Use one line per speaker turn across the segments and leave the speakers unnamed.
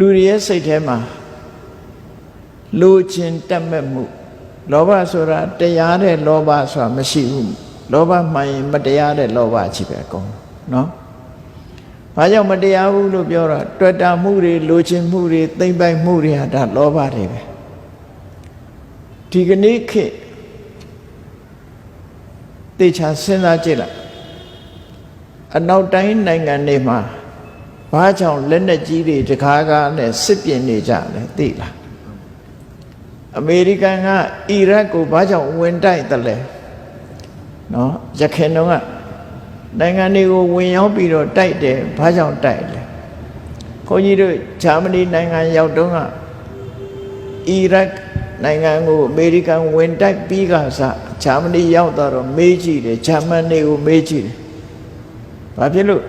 လူတွေရဲ့စိတ်ထဲမှာလိုချင်တက်မဲ့မှုလောဘဆိုတာတရားတဲ့လောဘဆိုတာမရှိဘူးလောဘမှန်ရင်မတရားတဲ့လောဘကြီးပဲအကုန်နော်ဘာကြောင့်မတရားဘူးလို့ပြောတော့တွေ့တာမှုတွေလိုချင်မှုတွေသိမ့်ပိုက်မှုတွေဟာဒါလောဘတွေပဲဒီကနေ့ခေတ်တေချာစဉ်းစားကြည့်လိုက်အနောက်တိုင်းနိုင်ငံတွေမှာ ဘာကြောင့်လက်နက်ကြီးတွေတကားကားနဲ့စစ်ပြင်နေကြလဲသိလားအမေရိကန်ကအီရတ်ကိုဘာကြောင့်ဝင်တိုက်တယ်လဲနော်ရခိုင်တော့ကနိုင်ငံတွေကိုဝင်ရောက်ပြီးတော့တိုက်တယ်ဘာကြောင့်တိုက်လဲခွန်ကြီးတို့ဂျာမနီနိုင်ငံရောက်တော့ကအီရတ်နိုင်ငံကိုအမေရိကန်ဝင်တိုက်ပြီးကစားဂျာမနီရောက်တော့မေးကြည့်တယ်ဂျာမနီကိုမေးကြည့်တယ်ဘာဖြစ်လို့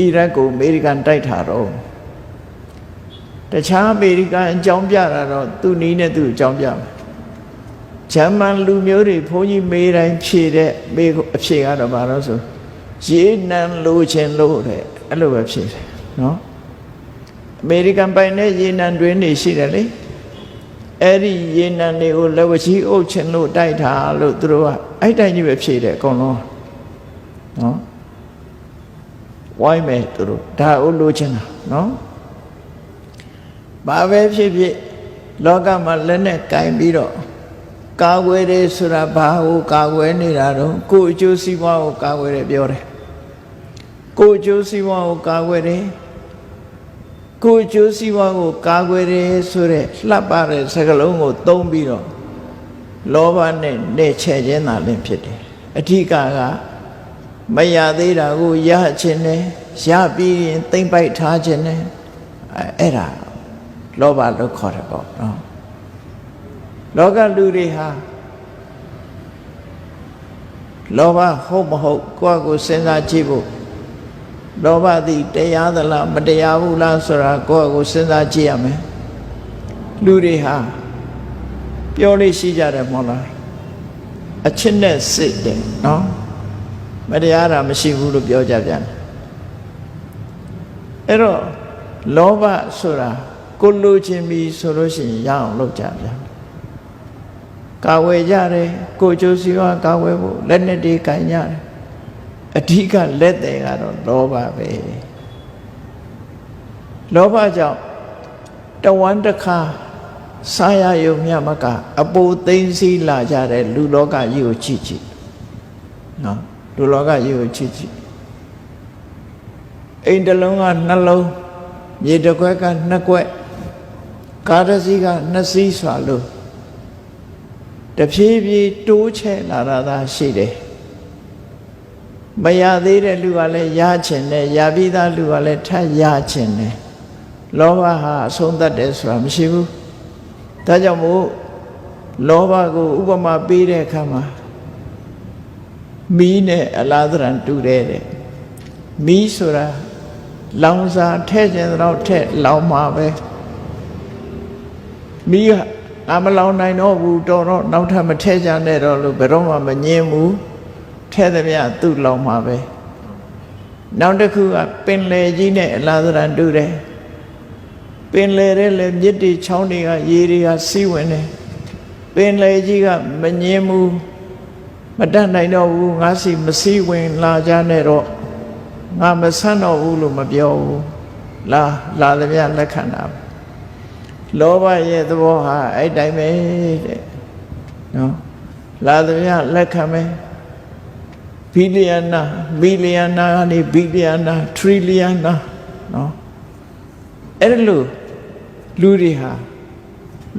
အီရတ်ကိုအမေရိကန်တိုက်ထားတော့တခြားအမေရိကန်အကြောင်းပြတာတော့သူ့နီးနဲ့သူ့အကြောင်းပြမယ်ဂျာမန်လူမျိုးတွေဘုန်းကြီးမေးတိုင်းဖြေတဲ့မေးအဖြေကတော့ဘာလို့ဆိုရေနံလိုချင်လို့တဲ့အဲ့လိုပဲဖြေတယ်နော်အမေရိကန်ပိုင်တဲ့ရေနံတွင်းတွေရှိတယ်လေအဲ့ဒီရေနံတွေကိုလက်ဝချီအုပ်ချင်လို့တိုက်တာလို့သူတို့ကအဲ့တိုင်းကြီးပဲဖြေတယ်အကုန်လုံးနော် ဝိုင်းမယ်သူတို့ဒါအုပ်လို့ချင်တာနော်ဘာပဲဖြစ်ဖြစ်လောကမှာလက်နဲ့ကင်ပြီးတော့ကာကွယ်တယ်ဆိုတာဘာကိုကာကွယ်နေတာတော့ကိုယ်အကျိုးစီးပွားကိုကာကွယ်တယ်ပြောတယ်ကိုယ်အကျိုးစီးပွားကိုကာကွယ်တယ်ကိုယ်အကျိုးစီးပွားကိုကာကွယ်တယ်ဆိုတဲ့လှပ်ပါတဲ့စကားလုံးကိုသုံးပြီးတော့လောဘနဲ့နှဲ့ချဲ့ခြင်းသာလင်းဖြစ်တယ်အဓိကက မရသေးတာကိုရခြင်းနဲ့ရပြီးရင်သိမ့်ပိုက်ထားခြင်းနဲ့အဲ့ဒါလောဘလို့ခေါ်တယ်ပေါ့နော်လောကလူတွေဟာလောဘဟုတ်မဟုတ်ကိုယ့်အကိုစဉ်းစားကြည့်ဖို့လောဘသည်တရားသလားမတရားဘူးလားဆိုတာကိုယ့်အကိုစဉ်းစားကြည့်ရမယ်လူတွေဟာပြောလို့ရှိကြတယ်မဟုတ်လားအချစ်နဲ့စိတ်တယ်နော် မတရားတာမရှိဘူးလို့ပြောကြပြန်တယ်အဲ့တော့လောဘဆိုတာကိုလိုချင်ပြီဆိုလို့ရှိရင်ရအောင်လုပ်ကြပြန်ကာဝယ်ကြတယ်ကိုကြိုးစီဝါကာဝယ်ဖို့လက်နဲ့တွေကန်ကြတယ်အဓိကလက်တယ်ကတော့လောဘပဲလောဘကြောင့်တဝမ်းတစ်ခါစားရယုံမြမကအပူသိမ့်စီလာကြတဲ့လူလောကကြီးကိုကြည့်ကြည့်နော် လူလောကကြီးကိုကြည့်ကြည့်အိမ်တစ်လုံးကနှလုံးမြေတစ်ခွက်ကနှစ်ခွက်ကားတစ်စီးကနှစ်စီးစွာလို့တဖြည်းဖြည်းတိုးချဲ့လာတာသာရှိတယ်မရသေးတဲ့လူကလည်းရချင်တယ်ရပြီးသားလူကလည်းထပ်ရချင်တယ်လောဘဟာအဆုံးသတ်တယ်ဆိုတာမရှိဘူးဒါကြောင့်မို့လောဘကိုဥပမာပေးတဲ့အခါမှာ မီးနဲ့အလားသဏ္ဍာန်တူတယ်တဲ့မီးဆိုတာလောင်စာထဲ့ခြင်းတော့ထဲ့လောင်မှာပဲမီးကအမလောင်နိုင်တော့ဘူးတော်တော့နောက်ထပ်မထဲ့ကြနဲ့တော့လို့ဘယ်တော့မှမငြင်းဘူးထဲ့သမျှသူ့လောင်မှာပဲနောက်တစ်ခုကပင်လေကြီးနဲ့အလားသဏ္ဍာန်တူတယ်ပင်လေတဲ့လေမြစ်တွေချောင်းတွေကရေတွေကစီးဝင်တယ်ပင်လေကြီးကမငြင်းဘူးမ တတ်နိုင်တော့ဘူးငါစီမစည်းဝင်လာကြနဲ့တော့ငါမဆန်းတော့ဘူးလို့မပြောဘူးလာလာသမျှလက်ခံတာလောဘရဲ့သဘောဟာအဲ့တိုင်းပဲတဲ့နော်လာသမျှလက်ခံမယ်ဘီလီယနာဘီလီယနာကနေဘီလီယနာထရီလီယနာနော်အဲ့လိုလူတွေဟာ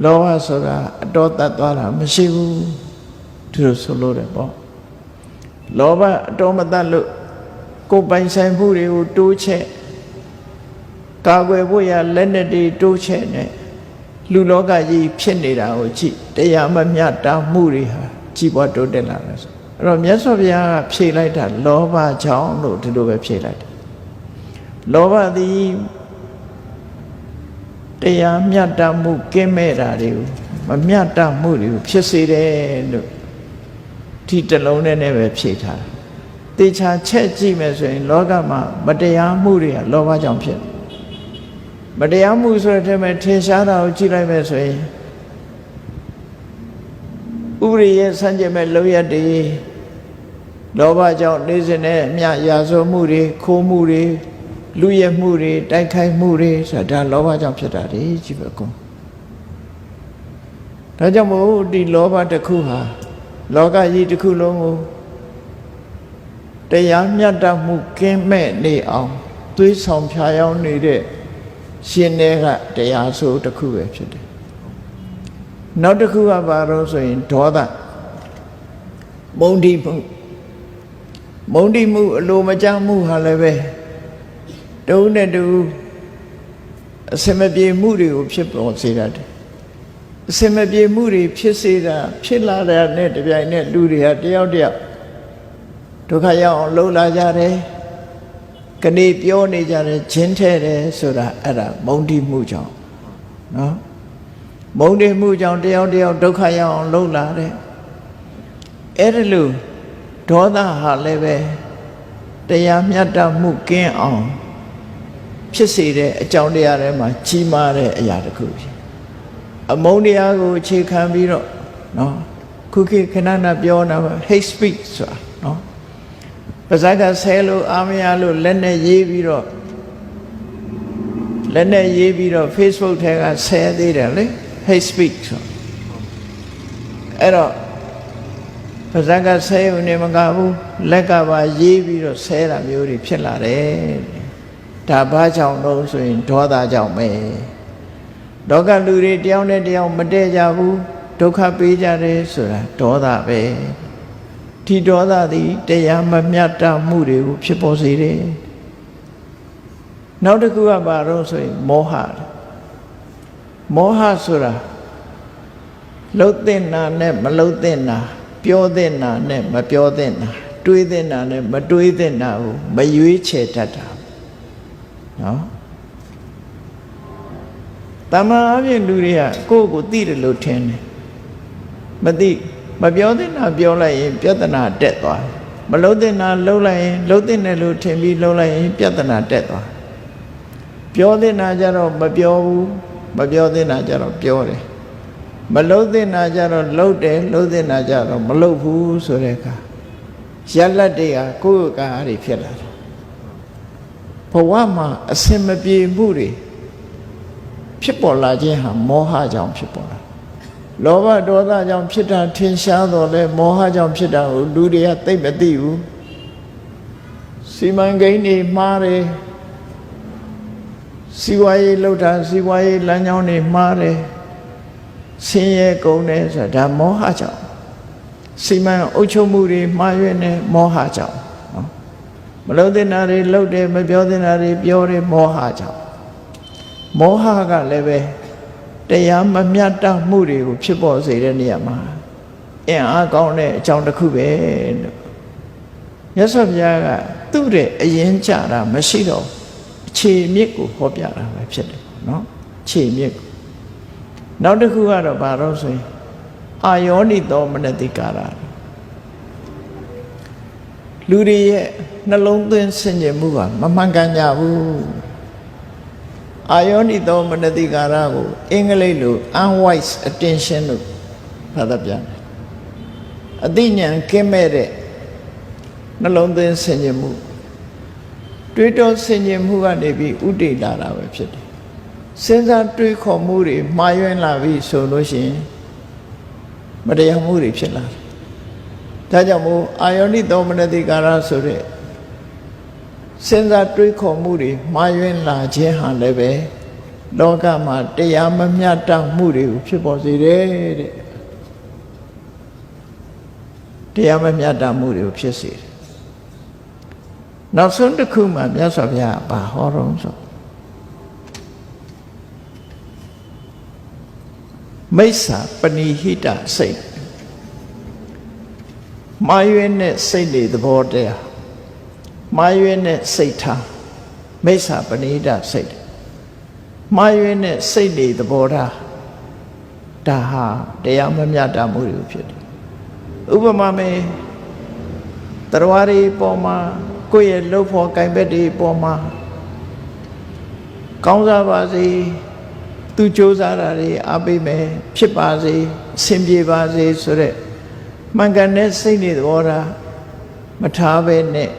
လောဘဆိုတာအတော်တတ်သွားတာမရှိဘူး သူတို့ဆိုလို့တယ်ပေါ့လောဘအတော်မတတ်လို့ကိုယ်ပိုင်ဆိုင်မှုတွေကိုတိုးချက်ကာကွယ်ဖို့ရလက်နက်တွေတိုးချက်နဲ့လူလောကကြီးဖြစ်နေတာကိုကြည့်တရားမမျှတာမှုတွေဟာကြီးပွားတိုးတက်လာတယ်ဆိုအဲ့တော့မြတ်စွာဘုရားကဖြေလိုက်တာလောဘကြောင့်လို့ဒီလိုပဲဖြေလိုက်တယ်လောဘသည်တရားမျှတမှုကင်းမဲ့တာတွေကိုမမျှတမှုတွေကိုဖြစ်စေတယ်လို့ ဒီတလုံးနဲ့နဲ့ပဲဖြေထားတာတေချာချက်ကြည့်မယ်ဆိုရင် လောကမှာမတရားမှုတွေကလောဘကြောင့်ဖြစ်တယ်မတရားမှုဆိုတဲ့ထဲမှာထင်ရှားတာကိုကြည့်လိုက်မယ်ဆိုရင်ဥပရိရဲ့စံကျင်မဲ့လောက်ရတည်လောဘကြောင့်နေစဉ်နဲ့အမြရာဇဝမှုတွေခိုးမှုတွေလူရဲမှုတွေတိုက်ခိုက်မှုတွေဆိုတာဒါလောဘကြောင့်ဖြစ်တာတွေကြည့်ပဲကွန်ဒါကြောင့်မို့ဒီလောဘတစ်ခုဟာ လောကကြီးတစ်ခုလုံးကိုတရားမြတ်တမှုကင်းမဲ့နေအောင်သွေးဆောင်ဖြာယောင်းနေတဲ့ရှင်တွေကတရားဆိုတစ်ခုပဲဖြစ်တယ်နောက်တစ်ခုကဘာလို့ဆိုရင်ဒေါသမုန်တိမှုမုန်တိမှုအလိုမကျမှုဟာလည်းပဲတုံးနဲ့တူအစမပြေမှုတွေကိုဖြစ်ပေါ်စေတတ်တယ် အစမပြေမှုတွေဖြစ်စေတာဖြစ်လာတဲ့နဲ့တပြိုင်နက်လူတွေဟာတယောက်တယောက်ဒုက္ခရောက်အောင်လှုပ်လာကြတယ်ကနေပြောနေကြတယ်ဂျင်းထဲတယ်ဆိုတာအဲ့ဒါမုန်တိမှုကြောင့်နော်မုန်တိမှုကြောင့်တယောက်တယောက်ဒုက္ခရောက်အောင်လှုပ်လာတယ်အဲ့ဒါလို့ဒေါသဟာလည်းပဲတရားမြတ်တမှုကင်းအောင်ဖြစ်စေတဲ့အကြောင်းတရားတွေမှာကြီးမားတဲ့အရာတစ်ခုဖြစ် အမုန်းတရားကိုအခြေခံပြီးတော့နော်ခုခေတ်ခဏနာပြောတာပဲ hate speech ဆိုတာနော်ပါဇက်ကဆဲလို့အာမရလို့လက်နဲ့ရေးပြီးတော့လက်နဲ့ရေးပြီးတော့ Facebook ထဲကဆဲသေးတယ်လေ hate speech ဆိုအဲ့တော့ပါဇက်ကဆဲုံနေမကဘူးလက်ကပါရေးပြီးတော့ဆဲတာမျိုးတွေဖြစ်လာတယ်ဒါဘာကြောင့်လို့ဆိုရင်ဒေါသကြောင့်ပဲ ဒေါကလူတွေတယောက်နဲ့တယောက်မတည့်ကြဘူးဒုက္ခပေးကြတယ်ဆိုတာဒေါသပဲဒီဒေါသသည်တရားမမြတ်တမှုတွေကိုဖြစ်ပေါ်စေတယ်နောက်တစ်ခုကဘာလို့ဆိုရင်မောဟမောဟဆိုတာလှုပ်တဲ့နာနဲ့မလှုပ်တဲ့နာပြောတဲ့နာနဲ့မပြောတဲ့နာတွေးတဲ့နာနဲ့မတွေးတဲ့နာကိုမရွေးချယ်တတ်တာနော် တမန်အပြင်လူတွေကကိုယ့်ကိုသိတယ်လို့ထင်တယ်မသိမပြောတဲ့နာပြောလိုက်ရင် ပြဿနာတက်သွားတယ်မလုံးတဲ့နာလုံးလိုက်ရင်လုံးတဲ့နယ်လို့ထင်ပြီးလုံးလိုက်ရင် ပြဿနာတက်သွားပြောတဲ့နာကြတော့မပြောဘူးမပြောတဲ့နာကြတော့ပြောတယ်မလုံးတဲ့နာကြတော့လှုပ်တယ်လှုပ်တဲ့နာကြတော့မလှုပ်ဘူးဆိုတဲ့အခါရက်လက်တွေကကိုယ့်ကားတွေဖြစ်လာတယ်ဘဝမှာအစင်မပြေမှုတွေ ဖြစ်ပေါ်လာခြင်းဟာမောဟကြောင့်ဖြစ်ပေါ်လာလောဘဒေါသကြောင့်ဖြစ်တာထင်ရှားတော့လဲမောဟကြောင့်ဖြစ်တာကိုလူတွေကသိမသိဘူးစီမံကိန်းတွေမှားတယ်စီဝါရေးလှုပ်တာစီဝါရေးလမ်းကြောင်းတွေမှားတယ်ဆင်းရဲကုန်တယ်ဆိုတာဒါမောဟကြောင့်စီမံအုပ်ချုပ်မှုတွေမှားရွံ့နေမောဟကြောင့်နော်မလုံးတဲ့နာတွေလှုပ်တယ်မပြောတဲ့နာတွေပြောတယ်မောဟကြောင့် မောဟကလည်းပဲတရားမမြတ်တမှုတွေကိုဖြစ်ပေါ်စေတဲ့နေရာမှာအင်အားကောင်းတဲ့အကြောင်းတစ်ခုပဲလို့မြတ်စွာဘုရားကသူ့တဲ့အရင်ကြတာမရှိတော့အခြေမြစ်ကိုဟောပြတာပဲဖြစ်တယ်နော်ခြေမြစ်ကိုနောက်တစ်ခုကတော့ဘာလို့ဆိုရင်အာယောနိသောမနတိကာရလူတွေရဲ့နှလုံးသွင်းဆင်ခြင်မှုကမမှန်ကန်ကြဘူး အာယောနိသောမနတိကာရကိုအင်္ဂလိပ်လို unwise attention လို့ဘာသာပြန်တယ်အသိဉာဏ်ကင်းမဲ့တဲ့နှလုံးသွင်းဆင်ခြင်မှုတွေးတောဆင်ခြင်မှုကနေပြီးဥတည်လာတာပဲဖြစ်တယ်စဉ်းစားတွေးခေါ်မှုတွေမှားယွင်းလာပြီဆိုလို့ရှိရင်မတရားမှုတွေဖြစ်လာတယ်ဒါကြောင့်မို့အာယောနိသောမနတိကာရဆိုတဲ့ စဉ်းစားတွေးခေါ်မှုတွေမှားယွင်းလာခြင်းဟာလည်းပဲလောကမှာတရားမမျှတမှုတွေကိုဖြစ်ပေါ်စေတယ်တဲ့တရားမမျှတမှုတွေကိုဖြစ်စေတယ်နောက်ဆုံးတစ်ခုမှမြတ်စွာဘုရားဘာဟောတော့ဆိုမိစ္ဆာပဏိဟိတစိတ်မာရွေးနဲ့စိတ်တွေသဘောတရား မာရွေးနဲ့စိတ်ထားမိစ္ဆာပဏိဟိတစိတ်မာရွေးနဲ့စိတ်တွေသဘောထားဒါဟာတရားမမြတ်တာမှုတွေဖြစ်တယ်ဥပမာမေတရားတွေပေါ်မှာကိုယ့်ရဲ့လှုပ်ဖို့ကင်ဘက်တွေပေါ်မှာကောင်းစားပါစေသူစ조사တာတွေအားပေးမယ်ဖြစ်ပါစေအဆင်ပြေပါစေဆိုတဲ့မှန်ကန်တဲ့စိတ်နဲ့သဘောထားမထားပဲနဲ့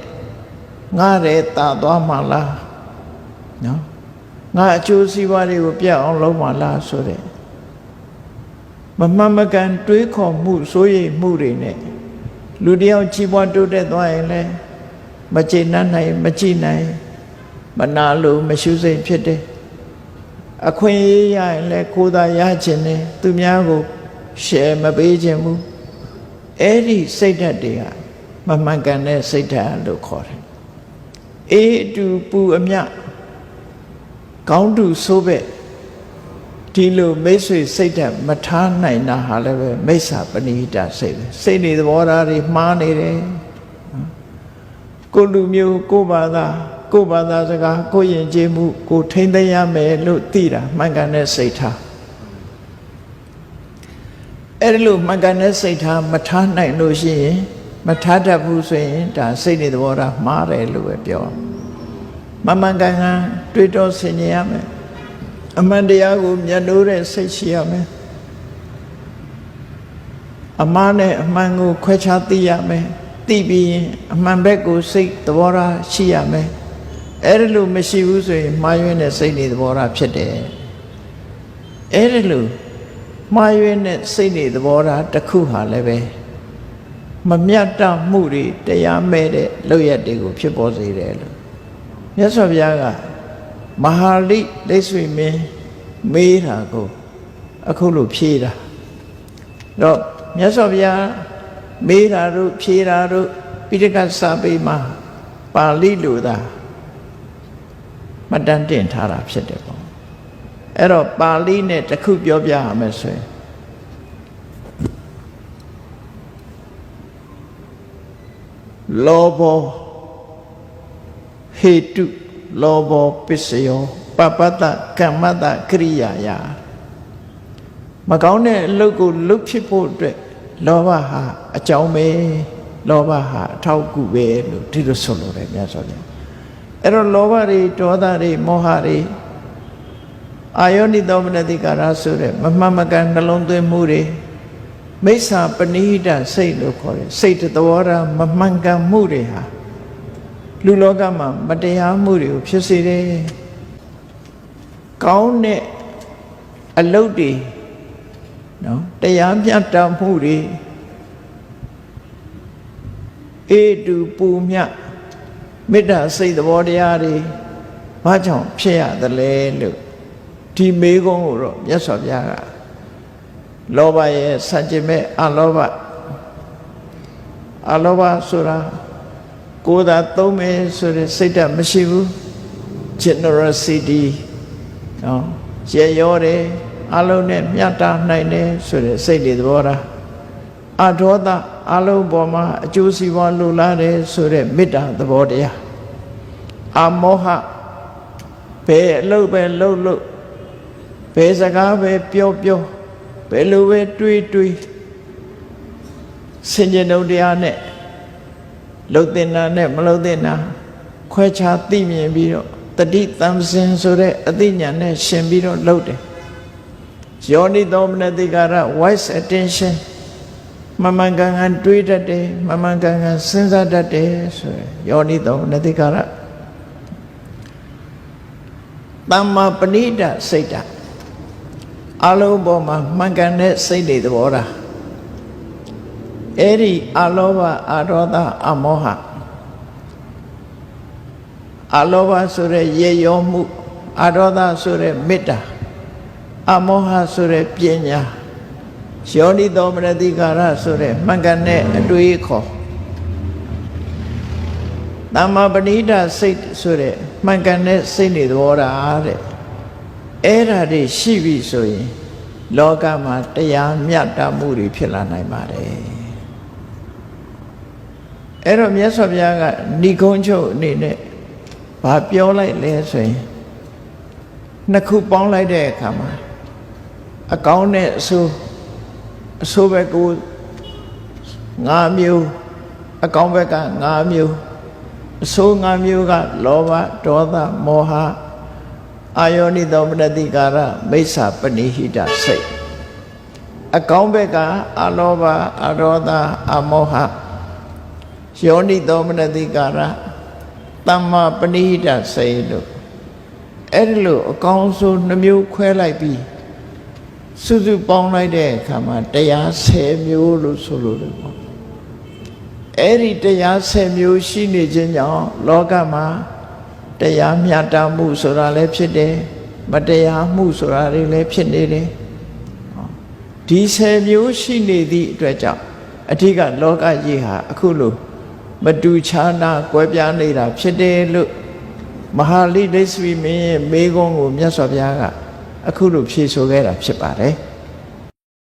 ငါရဲတာသွားမှလားနော်ငါအကျိုးစီးပွားတွေကိုပြတ်အောင်လုပ်မှလားဆိုတဲ့မမှန်မကန်တွေးခေါ်မှုစိုးရိမ်မှုတွေနဲ့လူတယောက်ကြီးပွားတိုးတက်သွားရင်လည်းမကျေနပ်နိုင်မကြည့်နိုင်မနာလို့မရှုစိတ်ဖြစ်တယ်အခွင့်အရေးရရင်လည်းကိုယ်သာရခြင်းနဲ့သူများကိုရှယ်မပေးခြင်းဘူးအဲ့ဒီစိတ်ဓာတ်တွေကမမှန်ကန်တဲ့စိတ်ဓာတ်လို့ခေါ်တယ် အေးအတူပူအမြကောင်းတူဆိုးပဲ့ဒီလိုမိတ်ဆွေစိတ်ဓာတ်မထားနိုင်တာဟာလည်းပဲမိစ္ဆာပဏိတစိတ်ပဲစိတ်နေသဘောထားတွေမှားနေတယ်ကိုလူမျိုးကိုဘာသာကိုဘာသာစကားကိုယဉ်ကျေးမှုကိုထိမ့်သိမ်းရမယ်လို့သိတာမှန်ကန်တဲ့စိတ်ထားအဲ့ဒါလို့မှန်ကန်တဲ့စိတ်ထားမထားနိုင်လို့ရှိရင် မထားတတ်ဘူးဆိုရင်ဒါစိတ်နေသဘောထားမှားတယ်လို့ပဲပြောမမှန်ကန်ကန်တွေးတောဆင်ခြင်ရမယ်အမှန်တရားကိုမျက်နှိုးတဲ့စိတ်ရှိရမယ်အမှားနဲ့အမှန်ကိုခွဲခြားသိရမယ်သိပြီးရင်အမှန်ဘက်ကိုစိတ်သဘောထားရှိရမယ်အဲ့ဒါလို့မရှိဘူးဆိုရင်မှားယွင်းတဲ့စိတ်နေသဘောထားဖြစ်တယ်အဲ့ဒါလို့မှားယွင်းတဲ့စိတ်နေသဘောထားတစ်ခုဟာလည်းပဲ မမြတ်တမှုတွေတရားမဲ့တဲ့လောက်ရက်တွေကိုဖြစ်ပေါ်စေတယ်လို့မြတ်စွာဘုရားကမဟာလိလိတ်ဆွေမင်းမေးတာကိုအခုလိုဖြေတာတော့မြတ်စွာဘုရားမေးတာတို့ဖြေတာတို့ပိဋကစာပေမှာပါဠိလိုသာမတန်တင်ထားတာဖြစ်တယ်ပေါ့အဲ့တော့ပါဠိနဲ့တစ်ခုပြောပြရမယ်ဆိုရင် လောဘောဟေတုလောဘောပစ္စယောပပတ္တကမ္မတကရိယာယမကောင်းတဲ့အလုပ်ကိုလုပ်ဖြစ်ဖို့အတွက်လောဘဟာအကြောင်းပဲလောဘဟာအထောက်အကူပဲလို့ဒီလိုဆိုလိုတယ်မြတ်စွာဘုရားအဲ့တော့လောဘတွေဒေါသတွေမောဟတွေအာယောနိသောမနတိကာရဆိုတဲ့မမှန်မကန်နှလုံးသွင်းမှုတွေ မိစ္ဆာပဏိဟိတစိတ်လို့ခေါ်တယ်စိတ်သဘောထားမမှန်ကန်မှုတွေဟာလူလောကမှာမတရားမှုတွေကိုဖြစ်စေတယ်ကောင်းတဲ့အလုတ်တွေနော်တရားမြတ်တမှုတွေအေတူပူမြတ်မေတ္တာစိတ်သဘောတရားတွေဘာကြောင့်ဖြစ်ရသလဲလို့ဒီမေးခွန်းကိုတော့မြတ်စွာဘုရားက လောဘရဲ့စัจจิမဲ့အလောဘအလောဘဆိုတာကိုယ်သာသုံးမယ်ဆိုတဲ့စိတ်ဓာတ်မရှိဘူး generosity နော်ရေရောတယ်အလုံးနဲ့မြတ်တာနိုင်တယ်ဆိုတဲ့စိတ်တွေသဘောထားအဒေါသအလုံးပေါ်မှာအကျိုးစီးပွားလိုလားတယ်ဆိုတဲ့မေတ္တာသဘောတရားအမောဟဘယ်အလုပ်ပဲလုပ်လို့ဘယ်စကားပဲပြောပြော ဘယ်လိုပဲတွေးတွေးစင်ကြယ်ုံတရားနဲ့လှုပ်တင်တာနဲ့မလှုပ်တင်တာခွဲခြားသိမြင်ပြီးတော့တတိတံစင်ဆိုတဲ့အသိဉာဏ်နဲ့ရှင်ပြီးတော့လှုပ်တယ်ယောနိသောမနတိကာရ wise attention မမှန်ကန်ကန်တွေးတတ်တယ်မမှန်ကန်ကန်စဉ်းစားတတ်တယ်ဆိုရယ်ယောနိသောမနတိကာရသမ္မာပဏိဒစိတ်ဓာတ် အလုံးပေါ်မှာမှန်ကန်တဲ့စိတ်တွေသဘောထားအဲ့ဒီအလောဘအဒေါသအမောဟအလောဘဆိုတဲ့ရေရောမှုအဒေါသဆိုတဲ့မေတ္တာအမောဟဆိုတဲ့ပညာယောနိသောမနတိကာရဆိုတဲ့မှန်ကန်တဲ့အတွေးခေါ်တမ္မာပဏိဒစိတ်ဆိုတဲ့မှန်ကန်တဲ့စိတ်နေသဘောထားတဲ့ အဲ့ဓာတွေရှိပြီဆိုရင် လောကမှာတရားမြတ်တမှုတွေဖြစ်လာနိုင်ပါတယ်အဲ့တော့မြတ်စွာဘုရားကဏိကုံးချုပ်အနေနဲ့ဘာပြောလိုက်လဲဆိုရင်နှစ်ခုပေါင်းလိုက်တဲ့အခါမှာအကောင်းနဲ့အဆိုးအဆိုးဘက်ကို၅မျိုးအကောင်းဘက်က၅မျိုးအဆိုး၅မျိုးကလောဘဒေါသမောဟ အာယောနိသောမနတိကာရမိစ္ဆာပဏိဟိတစိတ်အကောင်းဘက်ကအလောဘအရောဓအမောဟယောနိသောမနတိကာရသမ္မာပဏိဟိတစိတ်လို့အဲ့ဒီလိုအကောင်းဆုံးနှမျိုးခွဲလိုက်ပြီးစုစုပေါင်းလိုက်တဲ့အခါမှာတရား10မျိုးလို့ဆိုလို့တယ်ပေါ့အဲ့ဒီတရား10မျိုးရှိနေခြင်းကြောင့်လောကမှာ တရားမြတ်တာမှုဆိုတာလည်းဖြစ်တယ်မတရားမှုဆိုတာတွေလည်းဖြစ်နေတယ်ဒီ10မျိုးရှိနေသည့်အတွက်ကြောင့်အဓိကလောကကြီးဟာအခုလိုမတူခြားနာကွဲပြားနေတာဖြစ်တယ်လို့မဟာလိဒိသဝီမင်းရဲ့မေခွန်းကိုမြတ်စွာဘုရားကအခုလိုဖြေဆိုခဲ့တာဖြစ်ပါတယ်